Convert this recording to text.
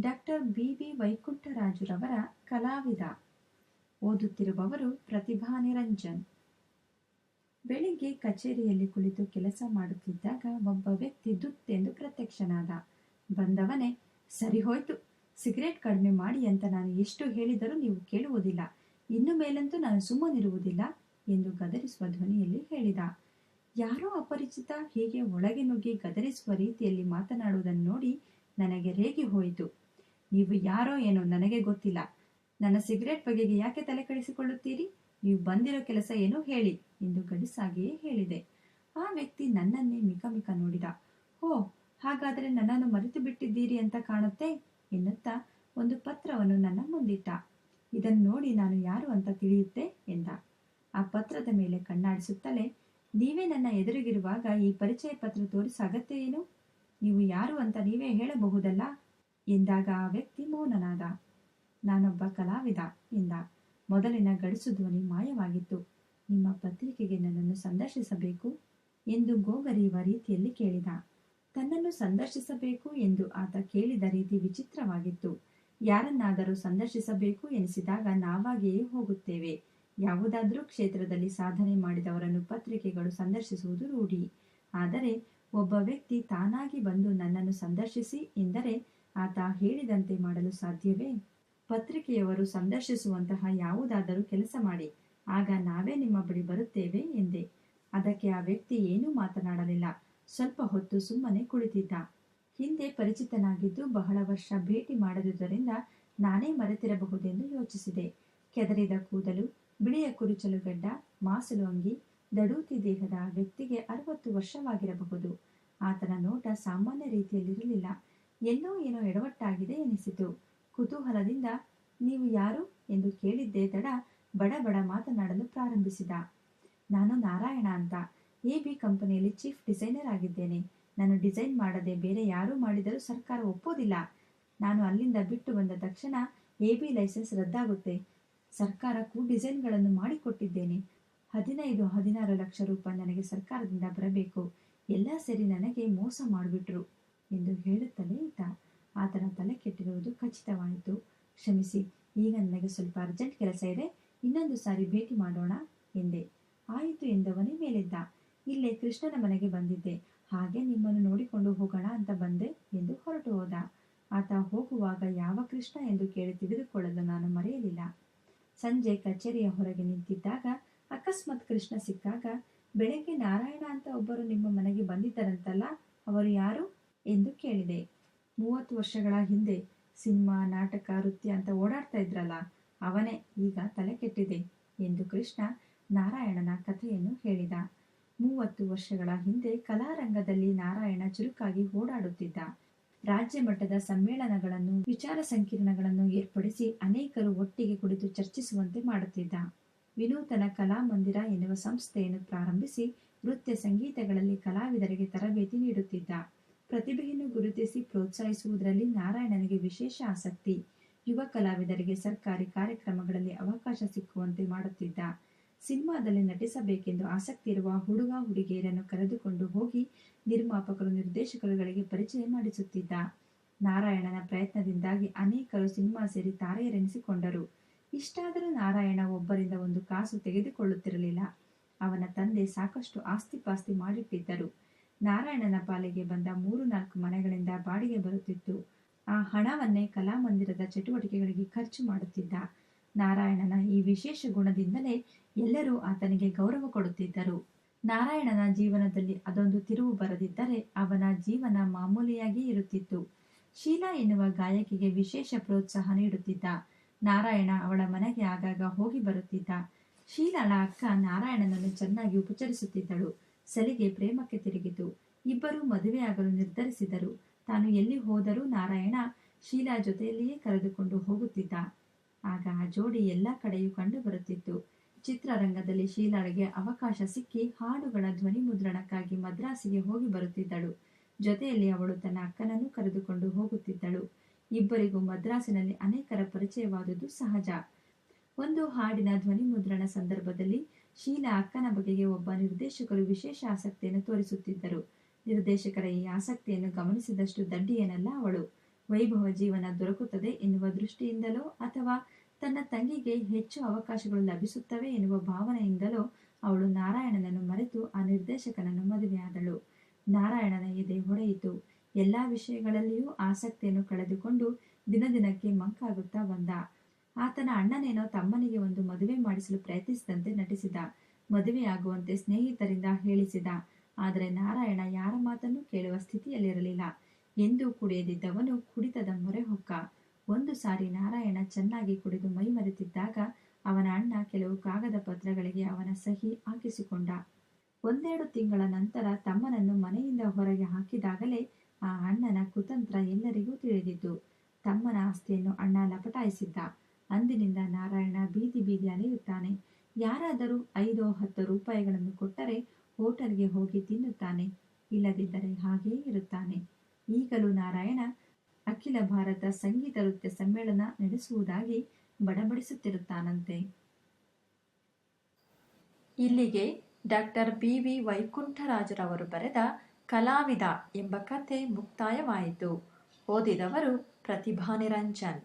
Doctor B V ವೈಕುಂಠರಾಜುರವರ ಕಲಾವಿದ. ಓದುತ್ತಿರುವವರು ಪ್ರತಿಭಾ ನಿರಂಜನ್. ಬೆಳಿಗ್ಗೆ ಕಚೇರಿಯಲ್ಲಿ ಕುಳಿತು ಕೆಲಸ ಮಾಡುತ್ತಿದ್ದಾಗ ಒಬ್ಬ ವ್ಯಕ್ತಿ ದುತ್ತೆಂದು ಪ್ರತ್ಯಕ್ಷನಾದ. ಬಂದವನೇ, ಸರಿ ಹೋಯ್ತು, ಸಿಗರೇಟ್ ಕಡಿಮೆ ಮಾಡಿ ಅಂತ ನಾನು ಎಷ್ಟು ಹೇಳಿದರೂ ನೀವು ಕೇಳುವುದಿಲ್ಲ. ಇನ್ನು ಮೇಲಂತೂ ನಾನು ಸುಮ್ಮನಿರುವುದಿಲ್ಲ, ಎಂದು ಗದರಿಸುವ ಧ್ವನಿಯಲ್ಲಿ ಹೇಳಿದ. ಯಾರೋ ಅಪರಿಚಿತ, ಹೀಗೆ ಒಳಗೆ ನುಗ್ಗಿ ಗದರಿಸುವ ರೀತಿಯಲ್ಲಿ ಮಾತನಾಡುವುದನ್ನು ನೋಡಿ ನನಗೆ ರೇಗಿ ಹೋಯಿತು. ನೀವು ಯಾರೋ ಏನೋ ನನಗೆ ಗೊತ್ತಿಲ್ಲ. ನನ್ನ ಸಿಗರೇಟ್ ಬಗೆಗೆ ಯಾಕೆ ತಲೆ ಕಳಿಸಿಕೊಳ್ಳುತ್ತೀರಿ ನೀವು ಬಂದಿರೋ ಕೆಲಸ ಏನೋ ಹೇಳಿ ಎಂದು ಗಡಿಸಾಗಿಯೇ ಹೇಳಿದೆ. ಆ ವ್ಯಕ್ತಿ ನನ್ನನ್ನೇ ಮಿಕ ನೋಡಿದ. ಓ, ಹಾಗಾದರೆ ನನ್ನನ್ನು ಮರೆತು ಬಿಟ್ಟಿದ್ದೀರಿ ಅಂತ ಕಾಣುತ್ತೆ ಎನ್ನುತ್ತಾ ಒಂದು ಪತ್ರವನ್ನು ನನ್ನ ಮುಂದಿಟ್ಟ. ಇದನ್ನು ನೋಡಿ ನಾನು ಯಾರು ಅಂತ ತಿಳಿಯುತ್ತೆ ಎಂದ. ಆ ಪತ್ರದ ಮೇಲೆ ಕಣ್ಣಾಡಿಸುತ್ತಲೇ, ನೀವೇ ನನ್ನ ಎದುರಿಗಿರುವಾಗ ಈ ಪರಿಚಯ ಪತ್ರ ತೋರಿಸ ಏನು? ನೀವು ಯಾರು ಅಂತ ನೀವೇ ಹೇಳಬಹುದಲ್ಲ? ಎಂದಾಗ ಆ ವ್ಯಕ್ತಿ ಮೌನನಾದ. ನಾನೊಬ್ಬ ಕಲಾವಿದ ಎಂದ ಮೊದಲಿನ ಗಡಿಸು ಧ್ವನಿ ಮಾಯವಾಗಿತ್ತು. ನಿಮ್ಮ ಪತ್ರಿಕೆಗೆ ನನ್ನನ್ನು ಸಂದರ್ಶಿಸಬೇಕು ಎಂದು ಗೋಗರಿಯುವ ರೀತಿಯಲ್ಲಿ ಕೇಳಿದ. ತನ್ನನ್ನು ಸಂದರ್ಶಿಸಬೇಕು ಎಂದು ಆತ ಕೇಳಿದ ರೀತಿ ವಿಚಿತ್ರವಾಗಿತ್ತು. ಯಾರನ್ನಾದರೂ ಸಂದರ್ಶಿಸಬೇಕು ಎನಿಸಿದಾಗ ನಾವಾಗಿಯೇ ಹೋಗುತ್ತೇವೆ. ಯಾವುದಾದರೂ ಕ್ಷೇತ್ರದಲ್ಲಿ ಸಾಧನೆ ಮಾಡಿದವರನ್ನು ಪತ್ರಿಕೆಗಳು ಸಂದರ್ಶಿಸುವುದು ರೂಢಿ. ಆದರೆ ಒಬ್ಬ ವ್ಯಕ್ತಿ ತಾನಾಗಿ ಬಂದು ನನ್ನನ್ನು ಸಂದರ್ಶಿಸಿ ಎಂದರೆ ಆತ ಹೇಳಿದಂತೆ ಮಾಡಲು ಸಾಧ್ಯವೇ? ಪತ್ರಿಕೆಯವರು ಸಂದರ್ಶಿಸುವಂತಹ ಯಾವುದಾದರೂ ಕೆಲಸ ಮಾಡಿ, ಆಗ ನಾವೇ ನಿಮ್ಮ ಬಳಿ ಬರುತ್ತೇವೆ ಎಂದೆ. ಅದಕ್ಕೆ ಆ ವ್ಯಕ್ತಿ ಏನೂ ಮಾತನಾಡಲಿಲ್ಲ. ಸ್ವಲ್ಪ ಹೊತ್ತು ಸುಮ್ಮನೆ ಕುಳಿತಿದ್ದ. ಹಿಂದೆ ಪರಿಚಿತನಾಗಿದ್ದು ಬಹಳ ವರ್ಷ ಭೇಟಿ ಮಾಡದಿದ್ದರಿಂದ ನಾನೇ ಮರೆತಿರಬಹುದೆಂದು ಯೋಚಿಸಿದೆ. ಕೆದರಿದ ಕೂದಲು, ಬಿಳಿಯ ಕುರುಚಲು ಗಡ್ಡ, ಮಾಸಲು ಅಂಗಿ, ದಡೂತಿ ದೇಹದ ವ್ಯಕ್ತಿಗೆ ಅರವತ್ತು ವರ್ಷವಾಗಿರಬಹುದು. ಆತನ ನೋಟ ಸಾಮಾನ್ಯ ರೀತಿಯಲ್ಲಿರಲಿಲ್ಲ. ಎಲ್ಲೋ ಏನೋ ಎಡವಟ್ಟಾಗಿದೆ ಎನಿಸಿತು. ಕುತೂಹಲದಿಂದ ನೀವು ಯಾರು ಎಂದು ಕೇಳಿದ್ದೇ ತಡ ಬಡ ಬಡ ಮಾತನಾಡಲು ಪ್ರಾರಂಭಿಸಿದ. ನಾನು ನಾರಾಯಣ ಅಂತ. ಎ ಬಿ ಕಂಪನಿಯಲ್ಲಿ ಚೀಫ್ ಡಿಸೈನರ್ ಆಗಿದ್ದೇನೆ. ನಾನು ಡಿಸೈನ್ ಮಾಡದೆ ಬೇರೆ ಯಾರು ಮಾಡಿದರೂ ಸರ್ಕಾರ ಒಪ್ಪೋದಿಲ್ಲ. ನಾನು ಅಲ್ಲಿಂದ ಬಿಟ್ಟು ಬಂದ ತಕ್ಷಣ ಎ ಬಿ ಲೈಸೆನ್ಸ್ ರದ್ದಾಗುತ್ತೆ. ಸರ್ಕಾರಕ್ಕೂ ಡಿಸೈನ್ಗಳನ್ನು ಮಾಡಿಕೊಟ್ಟಿದ್ದೇನೆ. ಹದಿನೈದು, ಹದಿನಾರು ಲಕ್ಷ ರೂಪಾಯಿ ನನಗೆ ಸರ್ಕಾರದಿಂದ ಬರಬೇಕು. ಎಲ್ಲ ಸೇರಿ ನನಗೆ ಮೋಸ ಮಾಡಿಬಿಟ್ರು. ಎಂದು ಹೇಳುತ್ತಲೇ ಇದ್ದ. ಆತನ ತಲೆ ಕೆಟ್ಟಿರುವುದು ಖಚಿತವಾಯಿತು. ಕ್ಷಮಿಸಿ, ಈಗ ನನಗೆ ಸ್ವಲ್ಪ ಅರ್ಜೆಂಟ್ ಕೆಲಸ ಇದೆ. ಇನ್ನೊಂದು ಸಾರಿ ಭೇಟಿ ಮಾಡೋಣ ಎಂದೆ. ಆಯಿತು ಎಂದವನೇ ಮೇಲಿದ್ದ. ಇಲ್ಲೇ ಕೃಷ್ಣನ ಮನೆಗೆ ಬಂದಿದ್ದೆ. ಹಾಗೆ ನಿಮ್ಮನ್ನು ನೋಡಿಕೊಂಡು ಹೋಗೋಣ ಅಂತ ಬಂದೆ ಎಂದು ಹೊರಟು ಹೋದ. ಆತ ಹೋಗುವಾಗ ಯಾವ ಕೃಷ್ಣ ಎಂದು ಕೇಳಿ ತಿಳಿದುಕೊಳ್ಳಲು ನಾನು ಮರೆಯಲಿಲ್ಲ. ಸಂಜೆ ಕಚೇರಿಯ ಹೊರಗೆ ನಿಂತಿದ್ದಾಗ ಅಕಸ್ಮಾತ್ ಕೃಷ್ಣ ಸಿಕ್ಕಾಗ, ಬೆಳಗ್ಗೆ ನಾರಾಯಣ ಅಂತ ಒಬ್ಬರು ನಿಮ್ಮ ಮನೆಗೆ ಬಂದಿದ್ದರಂತಲ್ಲ, ಅವರು ಯಾರು? ಎಂದು ಕೇಳಿದೆ. ಮೂವತ್ತು ವರ್ಷಗಳ ಹಿಂದೆ ಸಿನಿಮಾ, ನಾಟಕ, ನೃತ್ಯ ಅಂತ ಓಡಾಡ್ತಾ ಇದ್ರಲ್ಲ, ಅವನೇ ಈಗ ತಲೆ ಕೆಟ್ಟಿದೆ ಎಂದು ಕೃಷ್ಣ ನಾರಾಯಣನ ಕಥೆಯನ್ನು ಹೇಳಿದ. ಮೂವತ್ತು ವರ್ಷಗಳ ಹಿಂದೆ ಕಲಾರಂಗದಲ್ಲಿ ನಾರಾಯಣ ಚುರುಕಾಗಿ ಓಡಾಡುತ್ತಿದ್ದ. ರಾಜ್ಯ ಮಟ್ಟದ ಸಮ್ಮೇಳನಗಳನ್ನು, ವಿಚಾರ ಸಂಕಿರಣಗಳನ್ನು ಏರ್ಪಡಿಸಿ ಅನೇಕರು ಒಟ್ಟಿಗೆ ಕುಳಿತು ಚರ್ಚಿಸುವಂತೆ ಮಾಡುತ್ತಿದ್ದ. ವಿನೂತನ ಕಲಾಮಂದಿರ ಎನ್ನುವ ಸಂಸ್ಥೆಯನ್ನು ಪ್ರಾರಂಭಿಸಿ ನೃತ್ಯ ಸಂಗೀತಗಳಲ್ಲಿ ಕಲಾವಿದರಿಗೆ ತರಬೇತಿ ನೀಡುತ್ತಿದ್ದ. ಪ್ರತಿಭೆಯನ್ನು ಗುರುತಿಸಿ ಪ್ರೋತ್ಸಾಹಿಸುವುದರಲ್ಲಿ ನಾರಾಯಣನಿಗೆ ವಿಶೇಷ ಆಸಕ್ತಿ. ಯುವ ಕಲಾವಿದರಿಗೆ ಸರ್ಕಾರಿ ಕಾರ್ಯಕ್ರಮಗಳಲ್ಲಿ ಅವಕಾಶ ಸಿಕ್ಕುವಂತೆ ಮಾಡುತ್ತಿದ್ದ. ಸಿನಿಮಾದಲ್ಲಿ ನಟಿಸಬೇಕೆಂದು ಆಸಕ್ತಿ ಇರುವ ಹುಡುಗ ಹುಡುಗಿಯರನ್ನು ಕರೆದುಕೊಂಡು ಹೋಗಿ ನಿರ್ಮಾಪಕರು ನಿರ್ದೇಶಕರುಗಳಿಗೆ ಪರಿಚಯ ಮಾಡಿಸುತ್ತಿದ್ದ. ನಾರಾಯಣನ ಪ್ರಯತ್ನದಿಂದಾಗಿ ಅನೇಕರು ಸಿನಿಮಾ ಸೇರಿ ತಾರೆಯರೆನಿಸಿಕೊಂಡರು. ಇಷ್ಟಾದರೂ ನಾರಾಯಣ ಒಬ್ಬರಿಂದ ಒಂದು ಕಾಸು ತೆಗೆದುಕೊಳ್ಳುತ್ತಿರಲಿಲ್ಲ. ಅವನ ತಂದೆ ಸಾಕಷ್ಟು ಆಸ್ತಿ ಪಾಸ್ತಿ ಮಾಡಿಟ್ಟಿದ್ದರು. ನಾರಾಯಣನ ಪಾಲಿಗೆ ಬಂದ ಮೂರು ನಾಲ್ಕು ಮನೆಗಳಿಂದ ಬಾಡಿಗೆ ಬರುತ್ತಿತ್ತು. ಆ ಹಣವನ್ನೇ ಕಲಾಮಂದಿರದ ಚಟುವಟಿಕೆಗಳಿಗೆ ಖರ್ಚು ಮಾಡುತ್ತಿದ್ದ ನಾರಾಯಣನ ಈ ವಿಶೇಷ ಗುಣದಿಂದಲೇ ಎಲ್ಲರೂ ಆತನಿಗೆ ಗೌರವ ಕೊಡುತ್ತಿದ್ದರು. ನಾರಾಯಣನ ಜೀವನದಲ್ಲಿ ಅದೊಂದು ತಿರುವು ಬರದಿದ್ದರೆ ಅವನ ಜೀವನ ಮಾಮೂಲಿಯಾಗಿ ಇರುತ್ತಿತ್ತು. ಶೀಲಾ ಎನ್ನುವ ಗಾಯಕಿಗೆ ವಿಶೇಷ ಪ್ರೋತ್ಸಾಹ ನೀಡುತ್ತಿದ್ದ ನಾರಾಯಣ ಅವಳ ಮನೆಗೆ ಆಗಾಗ ಹೋಗಿ ಬರುತ್ತಿದ್ದ. ಶೀಲಾಳ ಅಕ್ಕ ನಾರಾಯಣನನ್ನು ಚೆನ್ನಾಗಿ ಉಪಚರಿಸುತ್ತಿದ್ದಳು. ಸಲಿಗೆ ಪ್ರೇಮಕ್ಕೆ ತಿರುಗಿತು ಇಬ್ಬರು ಮದುವೆಯಾಗಲು ನಿರ್ಧರಿಸಿದರು. ತಾನು ಎಲ್ಲಿ ಹೋದರೂ ನಾರಾಯಣ ಶೀಲಾ ಜೊತೆಯಲ್ಲಿಯೇ ಕರೆದುಕೊಂಡು ಹೋಗುತ್ತಿದ್ದ. ಆಗ ಆ ಜೋಡಿ ಎಲ್ಲ ಕಡೆಯೂ ಕಂಡು ಬರುತ್ತಿತ್ತು. ಚಿತ್ರರಂಗದಲ್ಲಿ ಶೀಲಾಳಿಗೆ ಅವಕಾಶ ಸಿಕ್ಕಿ ಹಾಡುಗಳ ಧ್ವನಿ ಮುದ್ರಣಕ್ಕಾಗಿ ಮದ್ರಾಸಿಗೆ ಹೋಗಿ ಬರುತ್ತಿದ್ದಳು. ಜೊತೆಯಲ್ಲಿ ಅವಳು ತನ್ನ ಅಕ್ಕನನ್ನು ಕರೆದುಕೊಂಡು ಹೋಗುತ್ತಿದ್ದಳು. ಇಬ್ಬರಿಗೂ ಮದ್ರಾಸಿನಲ್ಲಿ ಅನೇಕರ ಪರಿಚಯವಾದುದು ಸಹಜ. ಒಂದು ಹಾಡಿನ ಧ್ವನಿ ಮುದ್ರಣ ಸಂದರ್ಭದಲ್ಲಿ ಶೀಲಾ ಅಕ್ಕನ ಬಗೆಗೆ ಒಬ್ಬ ನಿರ್ದೇಶಕರು ವಿಶೇಷ ಆಸಕ್ತಿಯನ್ನು ತೋರಿಸುತ್ತಿದ್ದರು. ನಿರ್ದೇಶಕರ ಈ ಆಸಕ್ತಿಯನ್ನು ಗಮನಿಸಿದಷ್ಟು ದಡ್ಡಿಯೇನಲ್ಲ ಅವಳು. ವೈಭವ ಜೀವನ ದೊರಕುತ್ತದೆ ಎನ್ನುವ ದೃಷ್ಟಿಯಿಂದಲೋ ಅಥವಾ ತನ್ನ ತಂಗಿಗೆ ಹೆಚ್ಚು ಅವಕಾಶಗಳು ಲಭಿಸುತ್ತವೆ ಎನ್ನುವ ಭಾವನೆಯಿಂದಲೋ ಅವಳು ನಾರಾಯಣನನ್ನು ಮರೆತು ಆ ನಿರ್ದೇಶಕನನ್ನು ಮದುವೆಯಾದಳು. ನಾರಾಯಣನ ಎದೆ ಹೊಡೆಯಿತು. ಎಲ್ಲಾ ವಿಷಯಗಳಲ್ಲಿಯೂ ಆಸಕ್ತಿಯನ್ನು ಕಳೆದುಕೊಂಡು ದಿನದಿನಕ್ಕೆ ಮಂಕಾಗುತ್ತಾ ಬಂದ. ಆತನ ಅಣ್ಣನೇನೋ ತಮ್ಮನಿಗೆ ಒಂದು ಮದುವೆ ಮಾಡಿಸಲು ಪ್ರಯತ್ನಿಸಿದಂತೆ ನಟಿಸಿದ. ಮದುವೆಯಾಗುವಂತೆ ಸ್ನೇಹಿತರಿಂದ ಹೇಳಿಸಿದ. ಆದರೆ ನಾರಾಯಣ ಯಾರ ಮಾತನ್ನು ಕೇಳುವ ಸ್ಥಿತಿಯಲ್ಲಿರಲಿಲ್ಲ. ಎಂದು ಕುಡಿಯದಿದ್ದವನು ಕುಡಿತದ ಮೊರೆ ಹೊಕ್ಕ ಒಂದು ಸಾರಿ ನಾರಾಯಣ ಚೆನ್ನಾಗಿ ಕುಡಿದು ಮೈ ಮರೆತಿದ್ದಾಗ ಅವನ ಅಣ್ಣ ಕೆಲವು ಕಾಗದ ಪತ್ರಗಳಿಗೆ ಅವನ ಸಹಿ ಹಾಕಿಸಿಕೊಂಡ. ಒಂದೆರಡು ತಿಂಗಳ ನಂತರ ತಮ್ಮನನ್ನು ಮನೆಯಿಂದ ಹೊರಗೆ ಹಾಕಿದಾಗಲೇ ಆ ಅಣ್ಣನ ಕುತಂತ್ರ ಎಲ್ಲರಿಗೂ ತಿಳಿದಿದ್ದು. ತಮ್ಮನ ಆಸ್ತಿಯನ್ನು ಅಣ್ಣ ಲಪಟಾಯಿಸಿದ್ದ. ಅಂದಿನಿಂದ ನಾರಾಯಣ ಬೀದಿ ಬೀದಿ ಅಲೆಯುತ್ತಾನೆ. ಯಾರಾದರೂ ಐದೋ ಹತ್ತು ರೂಪಾಯಿಗಳನ್ನು ಕೊಟ್ಟರೆ ಹೋಟೆಲ್ಗೆ ಹೋಗಿ ತಿನ್ನುತ್ತಾನೆ, ಇಲ್ಲದಿದ್ದರೆ ಹಾಗೇ ಇರುತ್ತಾನೆ. ಈಗಲೂ ನಾರಾಯಣ ಅಖಿಲ ಭಾರತ ಸಂಗೀತ ನೃತ್ಯ ಸಮ್ಮೇಳನ ನಡೆಸುವುದಾಗಿ ಬಡಬಡಿಸುತ್ತಿರುತ್ತಾನಂತೆ. ಇಲ್ಲಿಗೆ ಡಾಕ್ಟರ್ ಬಿವಿ ವೈಕುಂಠರಾಜರವರು ಬರೆದ ಕಲಾವಿದ ಎಂಬ ಕಥೆ ಮುಕ್ತಾಯವಾಯಿತು. ಓದಿದವರು ಪ್ರತಿಭಾ ನಿರಂಜನ್